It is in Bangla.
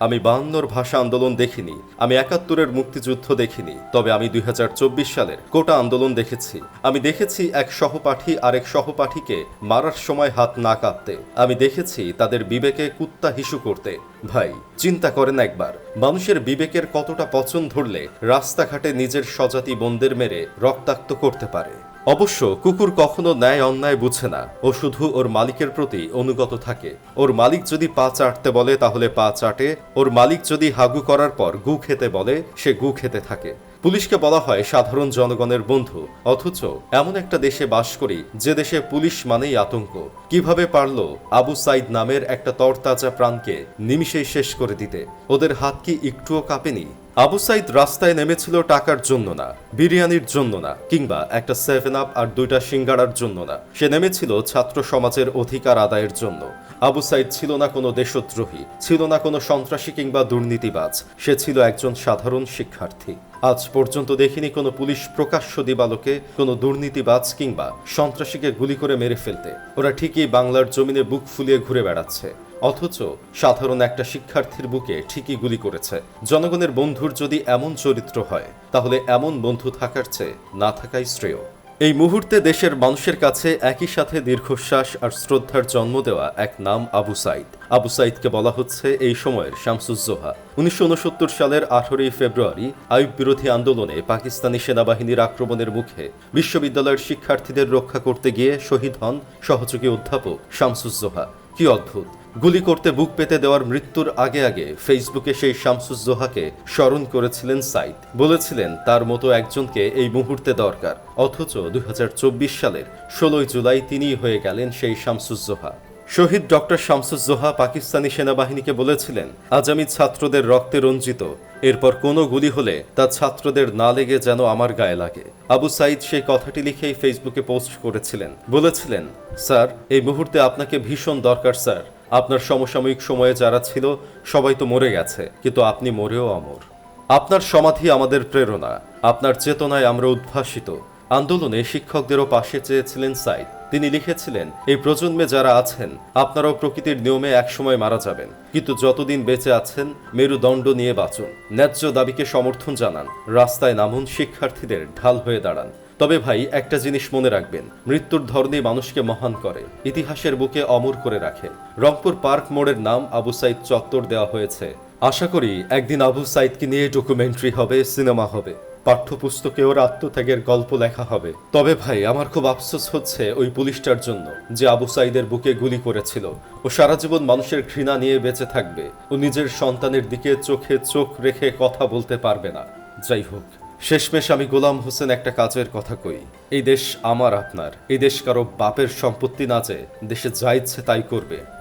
আমি বাহান্নর ভাষা আন্দোলন দেখিনি, আমি একাত্তরের মুক্তিযুদ্ধ দেখিনি, তবে আমি দুই হাজার চব্বিশ সালের কোটা আন্দোলন দেখেছি। আমি দেখেছি এক সহপাঠী আরেক সহপাঠীকে মারার সময় হাত না কাঁপতে। আমি দেখেছি তাদের বিবেকে কুত্তা হিসু করতে। ভাই, চিন্তা করেন একবার, মানুষের বিবেকের কতটা পচন ধরলে রাস্তাঘাটে নিজের স্বজাতি বোনদের মেরে রক্তাক্ত করতে পারে। অবশ্য কুকুর কখনো ন্যায় অন্যায় বুঝে না ও শুধু ওর মালিকের প্রতি অনুগত থাকে। ওর মালিক যদি পা চাটতে বলে, তাহলে পা চাটে। ওর মালিক যদি হাগু করার পর গু খেতে বলে, সে গু খেতে থাকে। পুলিশকে বলা হয় সাধারণ জনগণের বন্ধু। অথচ এমন একটা দেশে বাস করি, যে দেশে পুলিশ মানেই আতঙ্ক। কীভাবে পারল আবু সাইদ নামের একটা তরতাজা প্রাণকে নিমিষেই শেষ করে দিতে? ওদের হাত কি একটুও কাঁপেনি? আবু সাইদ রাস্তায় নেমেছিল টাকার জন্য না, বিরিয়ানির জন্য না, কিংবা একটা সেভেন আপ আর দুইটা সিঙ্গাড়ার জন্য না। সে নেমেছিল ছাত্র সমাজের অধিকার আদায়ের জন্য। আবু সাইদ ছিল না কোনো দেশদ্রোহী, ছিল না কোনো সন্ত্রাসী কিংবা দুর্নীতিবাজ। সে ছিল একজন সাধারণ শিক্ষার্থী। আজ পর্যন্ত দেখিনি কোনো পুলিশ প্রকাশ্য দিবালোকে কোনো দুর্নীতিবাজ কিংবা সন্ত্রাসীকে গুলি করে মেরে ফেলতে। ওরা ঠিকই বাংলার জমিনে বুক ফুলিয়ে ঘুরে বেড়াচ্ছে। অথচ সাধারণ একটা শিক্ষার্থীর বুকে ঠিকই গুলি করেছে। জনগণের বন্ধুর যদি এমন চরিত্র হয়, তাহলে এমন বন্ধু থাকার চেয়ে না থাকাই শ্রেয়। এই মুহূর্তে দেশের মানুষের কাছে একই সাথে দীর্ঘশ্বাস আর শ্রদ্ধার জন্ম দেওয়া এক নাম আবু সাইদ। আবু সাইদকে বলা হচ্ছে এই সময়ের শামসুজ্জোহা উনিশশো উনসত্তর সালের আঠারোই ফেব্রুয়ারি আইব বিরোধী আন্দোলনে পাকিস্তানি সেনাবাহিনীর আক্রমণের মুখে বিশ্ববিদ্যালয়ের শিক্ষার্থীদের রক্ষা করতে গিয়ে শহীদ হন সহযোগী অধ্যাপক শামসুজ্জোহা কি অদ্ভুত! গুলি করতে বুক পেতে দেওয়ার মৃত্যুর আগে আগে ফেসবুকে সেই শামসুজ্জোহাকে স্মরণ করেছিলেন সাইদ। বলেছিলেন, তার মতো একজনকে এই মুহূর্তে দরকার। অথচ দুই হাজার চব্বিশ সালের ষোলোই জুলাই তিনিই হয়ে গেলেন সেই শামসুজ্জোহা শহীদ ডক্টর শামসুজ্জোহা পাকিস্তানি সেনাবাহিনীকে বলেছিলেন, আজ আমি ছাত্রদের রক্তে রঞ্জিত। এরপর কোনো গুলি হলে তা ছাত্রদের না লেগে যেন আমার গায়ে লাগে। আবু সাইদ সেই কথাটি লিখেই ফেসবুকে পোস্ট করেছিলেন। বলেছিলেন, স্যার, এই মুহূর্তে আপনাকে ভীষণ দরকার, স্যার। আপনার সমসাময়িক সময়ে যারা ছিল, সবাই তো মরে গেছে, কিন্তু আপনি মরেও অমর। আপনার সমাধি আমাদের প্রেরণা, আপনার চেতনায় আমরা উদ্ভাসিত। আন্দোলনে শিক্ষকদেরও পাশে চেয়েছিলেন সাইদ। তিনি লিখেছিলেন, এই প্রজন্মে যারা আছেন, আপনারাও প্রকৃতির নিয়মে একসময় মারা যাবেন। কিন্তু যতদিন বেঁচে আছেন, মেরুদণ্ড নিয়ে বাঁচুন। ন্যায্য দাবিকে সমর্থন জানান। রাস্তায় নামুন, শিক্ষার্থীদের ঢাল হয়ে দাঁড়ান। তবে ভাই, একটা জিনিস মনে রাখবেন, মৃত্যুর ধরনই মানুষকে মহান করে, ইতিহাসের বুকে অমর করে রাখেন রংপুর পার্ক মোড়ের নাম আবু সাইদ চত্বর দেওয়া হয়েছে। আশা করি একদিন আবু সাইদকে নিয়ে ডকুমেন্টারি হবে, সিনেমা হবে পাঠ্যপুস্তকে ওর আত্মত্যাগের গল্প লেখা হবে। তবে ভাই, আমার খুব আফসোস হচ্ছে ওই পুলিশটার জন্য, যে আবু সাইদের বুকে গুলি করেছিল। ও সারা জীবন মানুষের ঘৃণা নিয়ে বেঁচে থাকবে। ও নিজের সন্তানের দিকে চোখে চোখ রেখে কথা বলতে পারবে না। যাই হোক। শেষমেশ আমি গোলাম হোসেন একটা কাজের কথা কই। এই দেশ আমার আপনার। এই দেশ কারও বাপের সম্পত্তি না যে দেশে যা ইচ্ছে তাই করবে।